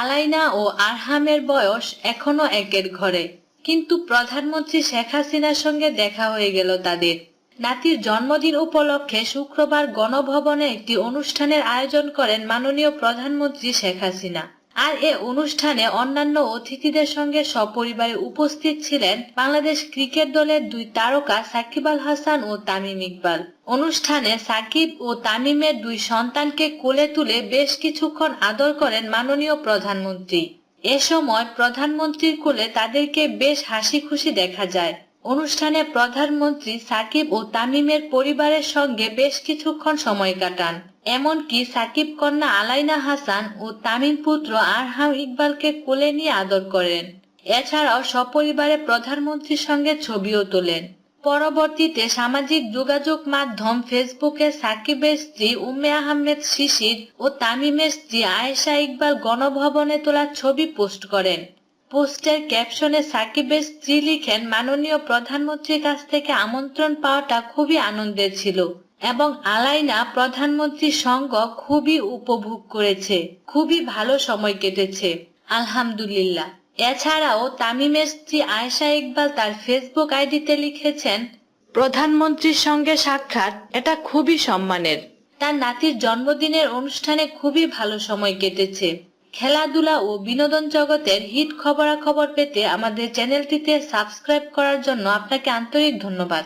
আলাইনা ও আরহামের বয়স এখনও একের ঘরে। কিন্তু প্রধানমন্ত্রী শেখ হাসিনার সঙ্গে দেখা হয়ে গেল তাদের। নাতির জন্মদিন উপলক্ষে শুক্রবার গণভবনে একটি অনুষ্ঠানের আয়োজন করেন মাননীয় প্রধানমন্ত্রী শেখ হাসিনা। আর এ অনুষ্ঠানে অন্যান্য অতিথিদের সঙ্গে সপরিবারে উপস্থিত ছিলেন বাংলাদেশ ক্রিকেট দলের দুই তারকা সাকিব আল হাসান ও তামিম ইকবাল। অনুষ্ঠানে সাকিব ও তামিমের দুই সন্তানকে কোলে তুলে বেশ কিছুক্ষণ আদর করেন মাননীয় প্রধানমন্ত্রী। এ সময় প্রধানমন্ত্রীর কোলে তাদেরকে বেশ হাসি খুশি দেখা যায়। অনুষ্ঠানে প্রধানমন্ত্রী সাকিব ও তামিমের পরিবারের সঙ্গে বেশ কিছুক্ষণ সময় কাটান। এমনকি সাকিব কন্যা আলাইনা হাসান ও তামিম পুত্র আরহাম ইকবালকে কোলে নিয়ে আদর করেন। এছাড়াও সপরিবারে প্রধানমন্ত্রীর সঙ্গে ছবিও তোলেন। পরবর্তীতে সামাজিক যোগাযোগ মাধ্যম ফেসবুকে সাকিবের স্ত্রী উম্মে আহমেদ শিশির ও তামিমের স্ত্রী আয়েশা ইকবাল গণভবনে তোলা ছবি পোস্ট করেন। পোস্টের ক্যাপশনে সাকিবের স্ত্রী লিখেন, মাননীয় প্রধানমন্ত্রীর কাছ থেকে আমন্ত্রণ পাওয়াটা খুবই আনন্দের ছিল এবং আলাইনা প্রধানমন্ত্রীর সঙ্গ খুবই উপভোগ করেছে, খুবই ভালো সময় কেটেছে। আলহামদুলিল্লাহ। এছাড়াও তামিমের স্ত্রী আয়েশা ইকবাল তার ফেসবুক আইডিতে লিখেছেন, প্রধানমন্ত্রীর সঙ্গে সাক্ষাৎ, এটা খুবই সম্মানের। তার নাতির জন্মদিনের অনুষ্ঠানে খুবই ভালো সময় কেটেছে। খেলাধুলা ও বিনোদন জগতের হিট খবরাখবর পেতে আমাদের চ্যানেলটিতে সাবস্ক্রাইব করার জন্য আপনাকে আন্তরিক ধন্যবাদ।